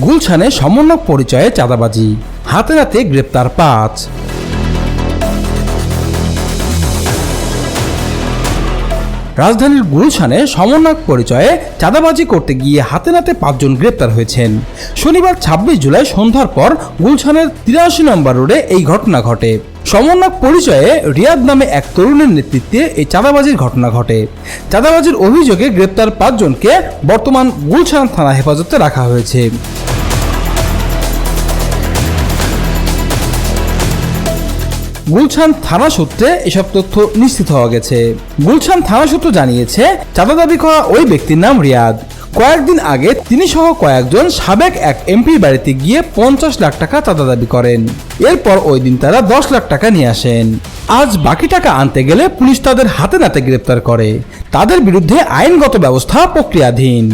গুলশানে সমন্বয় পরিচয়ে চাঁদাবাজি। হাতে হাতে গ্রেপ্তার পাঁচ। রাজধানীর গুলশানে সমন্বয়ক পরিচয়ে চাঁদাবাজি করতে গিয়ে হাতে নাতে পাঁচজন গ্রেপ্তার হয়েছেন। শনিবার ছাব্বিশ জুলাই সন্ধ্যার পর গুলশানের তিরাশি নম্বর রোডে এই ঘটনা ঘটে। সমন্বয়ক পরিচয়ে রিয়াদ নামে এক তরুণের নেতৃত্বে এই চাঁদাবাজির ঘটনা ঘটে। চাঁদাবাজির অভিযোগে গ্রেপ্তার পাঁচজনকে বর্তমান গুলশান থানা হেফাজতে রাখা হয়েছে। গুলশান থানা সূত্রে এসব তথ্য নিশ্চিত হওয়া গেছে। গুলশান থানা সূত্র জানিয়েছে, চাঁদা দাবি করা ওই ব্যক্তির নাম রিয়াদ। কয়েকদিন আগে তিনি সহ কয়েকজন সাবেক এক এমপির বাড়িতে গিয়ে পঞ্চাশ লাখ টাকা চাঁদা দাবি করেন। এরপর ওই দিন তারা দশ লাখ টাকা নিয়ে আসেন। আজ বাকি টাকা আনতে গেলে পুলিশ তাদের হাতে নাতে গ্রেপ্তার করে। তাদের বিরুদ্ধে আইনগত ব্যবস্থা প্রক্রিয়াধীন।